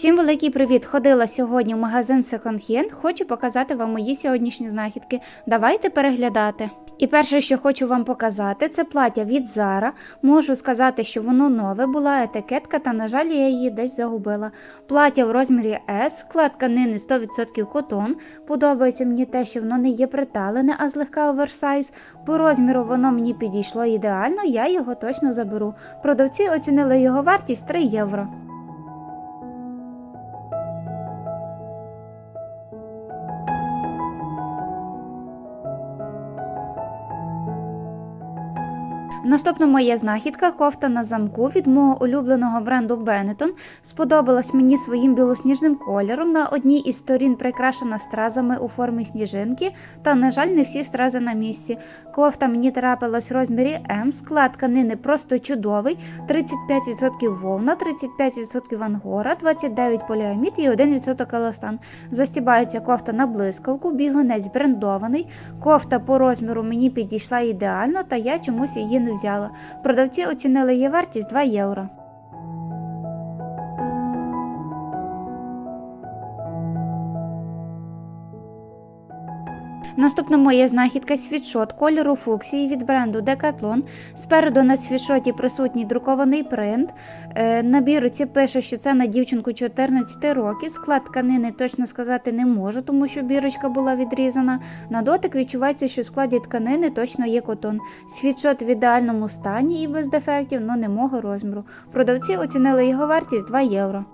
Всім великий привіт! Ходила сьогодні в магазин Second Hand. Хочу показати вам мої сьогоднішні знахідки. Давайте переглядати. І перше, що хочу вам показати, це плаття від Zara. Можу сказати, що воно нове, була етикетка, та, на жаль, я її десь загубила. Плаття в розмірі S, склад тканини 100% котон. Подобається мені те, що воно не є приталене, а злегка оверсайз. По розміру воно мені підійшло ідеально, я його точно заберу. Продавці оцінили його вартість 3 євро. Наступна моя знахідка кофта на замку від мого улюбленого бренду Benetton. Сподобалась мені своїм білосніжним кольором. На одній із сторін прикрашена стразами у формі сніжинки, та, на жаль, не всі стрази на місці. Кофта мені трапилась в розмірі М, склад тканини просто чудовий: 35% вовна, 35% ангора, 29% поліамід і 1% еластан. Застібається кофта на блискавку, бігунець брендований. Кофта по розміру мені підійшла ідеально, та я чомусь її не взяла. Продавці оцінили її вартість 2 євро. Наступна моя знахідка світшот кольору фуксії від бренду Decathlon. Спереду на світшоті присутній друкований принт. Е, На бірці пише, що це на дівчинку 14 років. Склад тканини точно сказати не можу, тому що бірочка була відрізана. На дотик відчувається, що в складі тканини точно є котон. Світшот в ідеальному стані і без дефектів, але не мого розміру. Продавці оцінили його вартість 2 євро.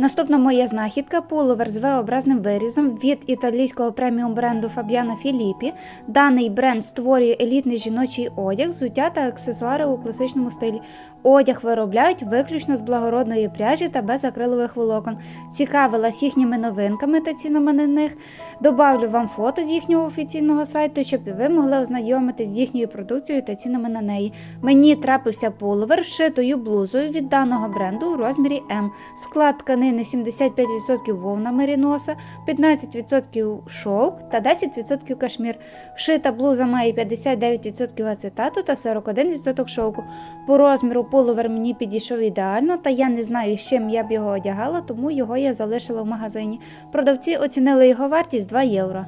Наступна моя знахідка пуловер з V-образним вирізом від італійського преміум бренду Фабіана Філіппі. Даний бренд створює елітний жіночий одяг, взуття та аксесуари у класичному стилі. Одяг виробляють виключно з благородної пряжі та без акрилових волокон. Цікавилась їхніми новинками та цінами на них. Добавлю вам фото з їхнього офіційного сайту, щоб і ви могли ознайомитись з їхньою продукцією та цінами на неї. Мені трапився пуловер шитою блузою від даного бренду у розмірі М. Склад тканини 75% вовна меріноса, 15% шовк та 10% кашмір. Вшита блуза має 59% ацетату та 41% шовку. По розміру пуловер мені підійшов ідеально, та я не знаю, з чим я б його одягала, тому його я залишила в магазині. Продавці оцінили його вартість 2 євро.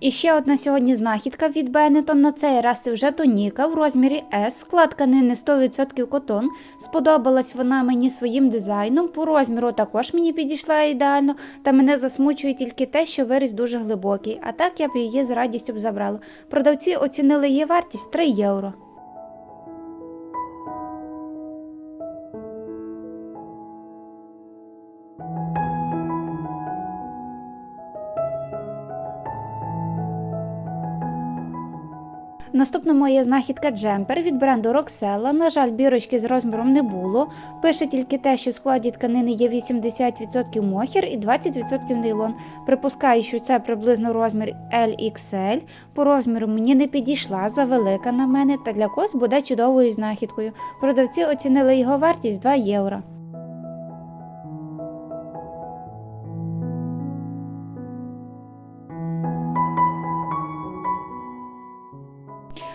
І ще одна сьогодні знахідка від Бенетон На цей раз вже тоніка в розмірі S. Склад тканини 100% котон. Сподобалась вона мені своїм дизайном. По розміру також мені підійшла ідеально, та мене засмучує тільки те, що виріс дуже глибокий. А так я б її з радістю б забрала. Продавці оцінили її вартість 3 євро. Наступна моя знахідка джемпер від бренду Roxella. На жаль, бірочки з розміром не було. Пише тільки те, що в складі тканини є 80% мохір і 20% нейлон. Припускаю, що це приблизно розмір LXL. По розміру мені не підійшла завелика на мене, та для когось буде чудовою знахідкою. Продавці оцінили його вартість 2 євро.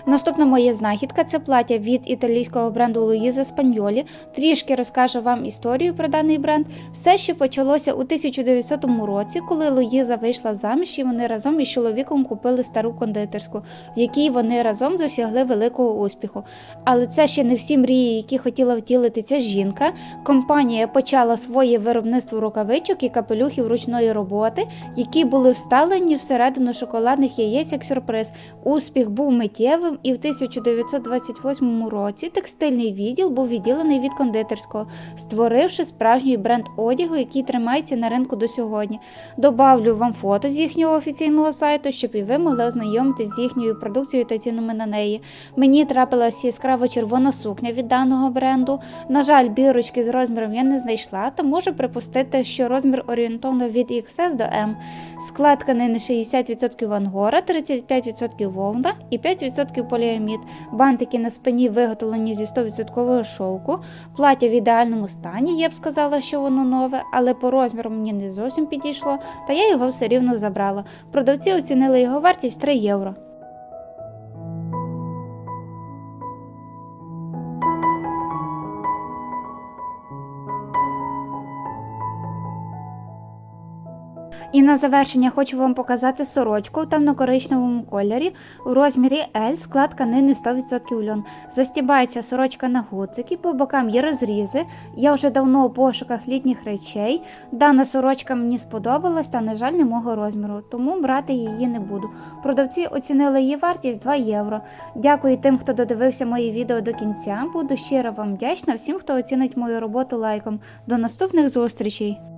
Наступна моя знахідка це плаття від італійського бренду Луїза Спаньолі. Трішки розкажу вам історію про даний бренд. Все ще почалося у 1900 році, коли Луїза вийшла заміж і вони разом із чоловіком купили стару кондитерську, в якій вони разом досягли великого успіху. Але це ще не всі мрії, які хотіла втілити ця жінка. Компанія почала своє виробництво рукавичок і капелюхів ручної роботи, які були вставлені всередину шоколадних яєць як сюрприз. Успіх був миттєвий. Суттєвим, і в 1928 році текстильний відділ був відділений від кондитерського, створивши справжній бренд одягу, який тримається на ринку до сьогодні. Добавлю вам фото з їхнього офіційного сайту, щоб і ви могли ознайомитися з їхньою продукцією та цінами на неї. Мені трапилась яскраво червона сукня від даного бренду. На жаль, бірочки з розміром я не знайшла, та можу припустити, що розмір орієнтовно від XS до M. Склад тканини 60% ангора, 35% вовна і 5% поліамід. Бантики на спині виготовлені зі 100% шовку. Плаття в ідеальному стані, я б сказала, що воно нове, але по розміру мені не зовсім підійшло, та я його все рівно забрала. Продавці оцінили його вартість 3 євро. І на завершення хочу вам показати сорочку в темно-коричневому кольорі у розмірі L, склад тканини 100% льон. Застібається сорочка на гудзики, по бокам є розрізи. Я вже давно у пошуках літніх речей. Дана сорочка мені сподобалась, та, на жаль, не мого розміру, тому брати її не буду. Продавці оцінили її вартість 2 євро. Дякую тим, хто додивився мої відео до кінця. Буду щиро вам вдячна всім, хто оцінить мою роботу лайком. До наступних зустрічей!